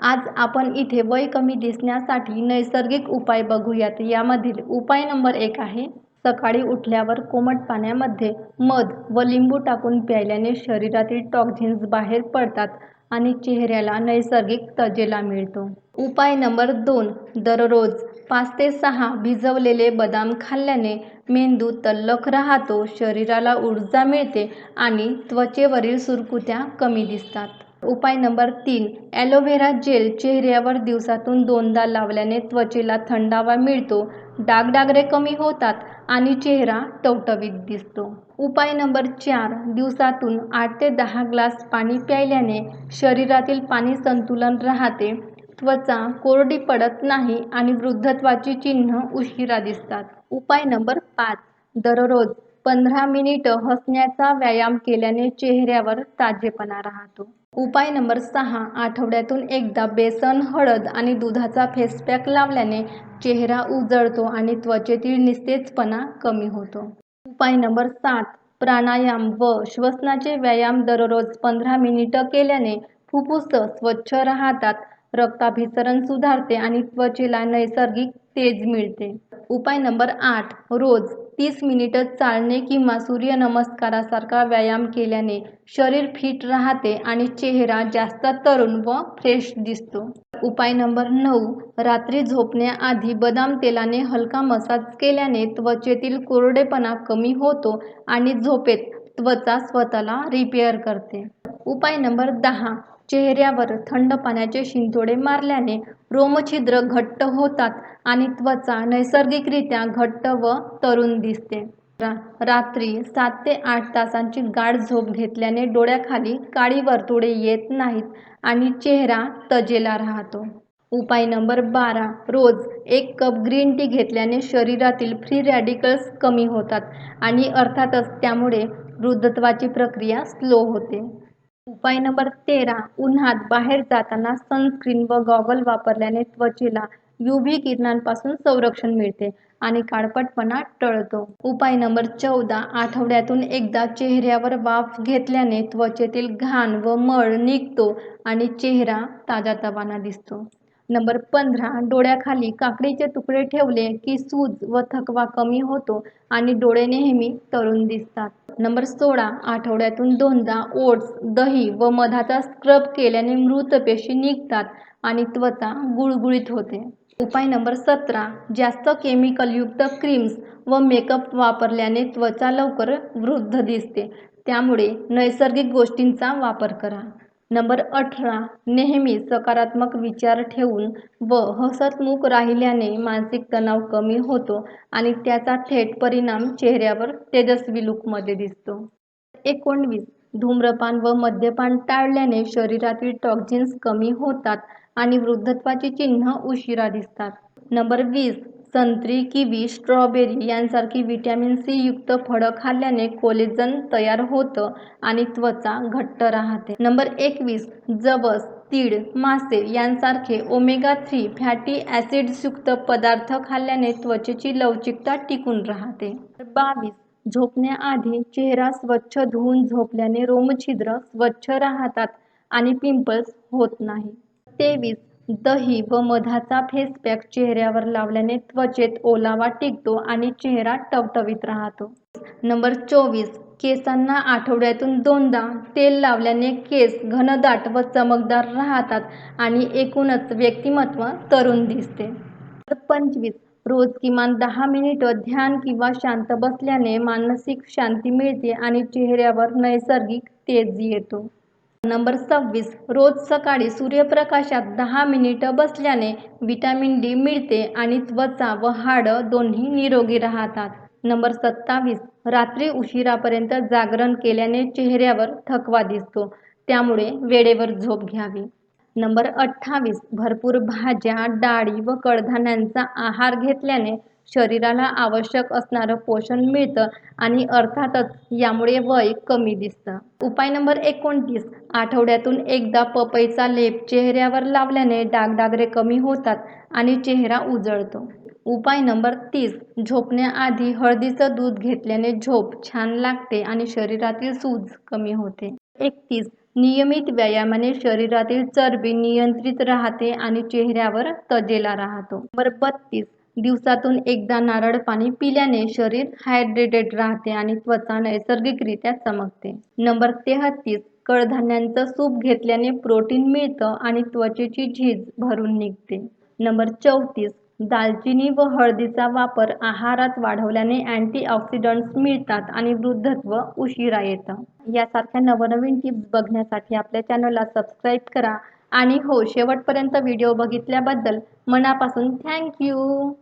आज आपण इथे वय कमी दिसण्यासाठी नैसर्गिक उपाय बघूयात. यामधील उपाय नंबर एक आहे सकाळी उठल्यावर कोमट पाण्यामध्ये मध व लिंबू टाकून प्यायल्याने शरीरातील टॉक्झिन्स बाहेर पडतात आणि चेहऱ्याला नैसर्गिक तजेला मिळतो. उपाय नंबर दोन दररोज पाच ते सहा भिजवलेले बदाम खाल्ल्याने मेंदू तल्लख राहतो शरीराला ऊर्जा मिळते आणि त्वचेवरील सुरकुत्या कमी दिसतात. उपाय नंबर तीन. ॲलोव्हेरा जेल चेहऱ्यावर दिवसातून दोनदा लावल्याने त्वचेला थंडावा मिळतो. डागडागरे कमी होतात आणि चेहरा टवटवीत दिसतो. उपाय नंबर चार. दिवसातून आठ ते दहा ग्लास पाणी प्यायल्याने शरीरातील पाणी संतुलन राहते. त्वचा कोरडी पडत नाही आणि वृद्धत्वाची चिन्ह उशिरा दिसतात. उपाय नंबर पाच. दररोज पंधरा मिनिटं हसण्याचा व्यायाम केल्याने चेहऱ्यावर ताजेपणा राहतो. उपाय नंबर सहा आठवड्यातून एकदा बेसन हळद आणि दुधाचा फेसपॅक लावल्याने चेहरा उजळतो आणि त्वचेतील निस्तेजपणा कमी होतो. उपाय नंबर सात प्राणायाम व श्वसनाचे व्यायाम दररोज पंधरा मिनिटं केल्याने फुफ्फुस स्वच्छ राहतात रक्ताभिसरण सुधारते आणि त्वचेला नैसर्गिक तेज मिळते. उपाय नंबर आठ रोज तीस मिनिटं चालणे किंवा सूर्यनमस्कारासारखा व्यायाम केल्याने शरीर फिट राहते आणि चेहरा जास्त तरुण व फ्रेश दिसतो. उपाय नंबर नऊ रात्री झोपण्याआधी बदाम तेलाने हलका मसाज केल्याने त्वचेतील कोरडेपणा कमी होतो आणि झोपेत त्वचा स्वतःला रिपेअर करते. उपाय नंबर दहा चेहऱ्यावर थंड पाण्याचे शिंतोडे मारल्याने रोमछिद्र घट्ट होतात आणि त्वचा नैसर्गिकरित्या घट्ट व तरुण दिसते. रा रात्री सात ते आठ तासांची गाढ झोप घेतल्याने डोळ्याखाली काळी वर्तुळे येत नाहीत आणि चेहरा तजेला राहतो. उपाय नंबर बारा. रोज एक कप ग्रीन टी घेतल्याने शरीरातील फ्री रॅडिकल्स कमी होतात आणि अर्थातच त्यामुळे वृद्धत्वाची प्रक्रिया स्लो होते. उपाय नंबर तेरा उन्हात बाहेर जाताना सनस्क्रीन व गॉगल वापरल्याने त्वचेला युव्ही किरणांपासून संरक्षण मिळते आणि काळपटपणा टळतो. उपाय नंबर चौदा आठवड्यातून एकदा चेहऱ्यावर वाफ घेतल्याने त्वचेतील घाण व मळ निघतो आणि चेहरा ताजातवाना दिसतो. नंबर पंधरा डोळ्याखाली काकडीचे तुकडे ठेवले की सूज व थकवा कमी होतो आणि डोळे नेहमी तरुण दिसतात. नंबर सोळा आठवड्यातून दोनदा ओट्स दही व मधाचा स्क्रब केल्याने मृत पेशी निघतात आणि त्वचा गुळगुळीत होते. उपाय नंबर सतरा जास्त केमिकलयुक्त क्रीम्स व मेकअप वापरल्याने त्वचा लवकर वृद्ध दिसते. त्यामुळे नैसर्गिक गोष्टींचा वापर करा. नंबर अठरा. नेहमी सकारात्मक विचार ठेवून व हसतमुख राहिल्याने मानसिक तणाव कमी होतो आणि त्याचा थेट परिणाम चेहऱ्यावर तेजस्वी लुकमध्ये दिसतो. एकोणवीस. धूम्रपान व मद्यपान टाळल्याने शरीरातील टॉक्झिन्स कमी होतात आणि वृद्धत्वाची चिन्ह उशिरा दिसतात. नंबर वीस. संत्री किवी स्ट्रॉबेरी यांसारखी व्हिटॅमिन सी युक्त फळं खाल्ल्याने कोलेजन तयार होतं आणि त्वचा घट्ट राहते. नंबर एकवीस जवस तीळ मासे यांसारखे ओमेगा थ्री फॅटी ॲसिड्सयुक्त पदार्थ खाल्ल्याने त्वचेची लवचिकता टिकून राहते. बावीस झोपण्याआधी चेहरा स्वच्छ धुवून झोपल्याने रोमछिद्र स्वच्छ राहतात आणि पिंपल्स होत नाही. तेवीस दही व मधाचा फेस पॅक चेहऱ्यावर लावल्याने त्वचेत ओलावा टिकतो आणि चेहरा टवटवीत राहतो. नंबर चोवीस. केसांना आठवड्यातून दोनदा तेल लावल्याने केस घनदाट व चमकदार राहतात आणि एकूणच व्यक्तिमत्व तरुण दिसते. पंचवीस. रोज किमान दहा मिनिटं ध्यान किंवा शांत बसल्याने मानसिक शांती मिळते आणि चेहऱ्यावर नैसर्गिक तेज येतो. नंबर सव्वीस रोज सकाळी सूर्यप्रकाशात दहा मिनिटं बसल्याने विटॅमिन डी मिळते आणि त्वचा व हाडं दोन्ही निरोगी राहतात. नंबर सत्तावीस रात्री उशिरापर्यंत जागरण केल्याने चेहऱ्यावर थकवा दिसतो त्यामुळे वेळेवर झोप घ्यावी. नंबर अठ्ठावीस भरपूर भाज्या डाळी व कडधान्यांचा आहार घेतल्याने शरीराला आवश्यक असणारं पोषण मिळतं आणि अर्थातच यामुळे वय कमी दिसतं. उपाय नंबर एकोणतीस. आठवड्यातून एकदा पपईचा लेप चेहऱ्यावर लावल्याने डागडागरे कमी होतात आणि चेहरा उजळतो. उपाय नंबर तीस. झोपण्याआधी हळदीचं दूध घेतल्याने झोप छान लागते आणि शरीरातील सूज कमी होते. एकतीस. नियमित व्यायामाने शरीरातील चरबी नियंत्रित राहते आणि चेहऱ्यावर तजेला राहतो. नंबर बत्तीस. दिवसातून एकदा नारळ पाणी पिल्याने शरीर हायड्रेटेड राहते आणि त्वचा नैसर्गिकरित्या चमकते. नंबर तेहतीस कडधान्यांचं सूप घेतल्याने प्रोटीन मिळतं आणि त्वचेची झीज भरून निघते. नंबर चौतीस दालचिनी व हळदीचा वापर आहारात वाढवल्याने अँटीऑक्सिडंट्स मिळतात आणि वृद्धत्व उशिरा येतं. यासारख्या नवनवीन टिप्स बघण्यासाठी आपल्या चॅनलला सबस्क्राईब करा आणि हो शेवटपर्यंत व्हिडिओ बघितल्याबद्दल मनापासून थँक्यू